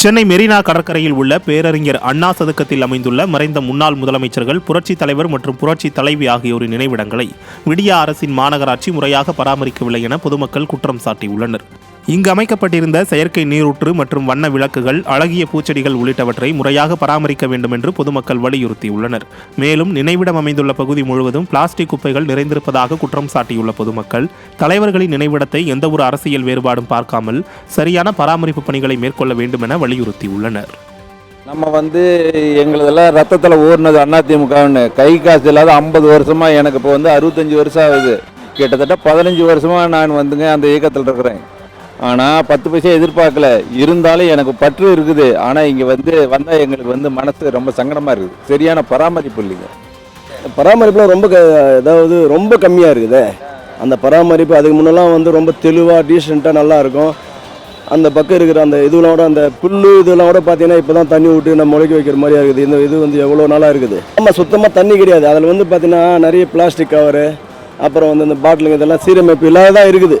சென்னை மெரினா கடற்கரையில் உள்ள பேரறிஞர் அண்ணா சதுக்கத்தில் அமைந்துள்ள மறைந்த முன்னாள் முதலமைச்சர்கள் புரட்சித் தலைவர் மற்றும் புரட்சி தலைவி ஆகியோரின் நினைவிடங்களை விடியா அரசின் மாநகராட்சி முறையாக பராமரிக்கவில்லை என பொதுமக்கள் குற்றம் சாட்டியுள்ளனர். இங்கு அமைக்கப்பட்டிருந்த செயற்கை நீரூற்று மற்றும் வண்ண விளக்குகள் அழகிய பூச்செடிகள் உள்ளிட்டவற்றை முறையாக பராமரிக்க வேண்டும் என்று பொதுமக்கள் வலியுறுத்தியுள்ளனர். மேலும் நினைவிடம் அமைந்துள்ள பகுதி முழுவதும் பிளாஸ்டிக் குப்பைகள் நிறைந்திருப்பதாக குற்றம் சாட்டியுள்ள பொதுமக்கள் தலைவர்களின் நினைவிடத்தை எந்தவொரு அரசியல் வேறுபாடும் பார்க்காமல் சரியான பராமரிப்பு பணிகளை மேற்கொள்ள வேண்டும் என வலியுறுத்தியுள்ளனர். நம்ம வந்து எங்களுதெல்லாம் ரத்தத்தில் ஊர்னது அதிமுகன்னு கை காசு இல்லாத ஐம்பது வருஷமாக எனக்கு இப்போ வந்து அறுபத்தஞ்சி வருஷம் ஆகுது. கிட்டத்தட்ட பதினஞ்சு வருஷமாக நான் வந்துங்க அந்த இயக்கத்தில் இருக்கிறேன். ஆனால் பத்து பைசா எதிர்பார்க்கல. இருந்தாலும் எனக்கு பற்று இருக்குது. ஆனால் இங்கே வந்து வந்தால் எங்களுக்கு வந்து மனசு ரொம்ப சங்கடமாக இருக்குது. சரியான பராமரிப்பு இல்லைங்க. பராமரிப்புலாம் ரொம்ப க அதாவது ரொம்ப கம்மியாக இருக்குதே. அந்த பராமரிப்பு அதுக்கு முன்னெல்லாம் வந்து ரொம்ப தெளிவாக டீசெண்டாக நல்லா இருக்கும். அந்த பக்கம் இருக்கிற அந்த இதுலாம் கூட அந்த புல்லு இதெல்லாம் கூட பார்த்தீங்கன்னா இப்போ தான் தண்ணி விட்டு நம்ம முளைக்க வைக்கிற மாதிரியா இருக்குது இந்த இது வந்து எவ்வளோ நாளாக இருக்குது. ஆமாம் சுத்தமாக தண்ணி கிடையாது. அதில் வந்து பார்த்தீங்கன்னா நிறைய பிளாஸ்டிக் கவரு அப்புறம் வந்து இந்த பாட்டிலுங்க இதெல்லாம் சீரமைப்பு இல்லாத தான் இருக்குது.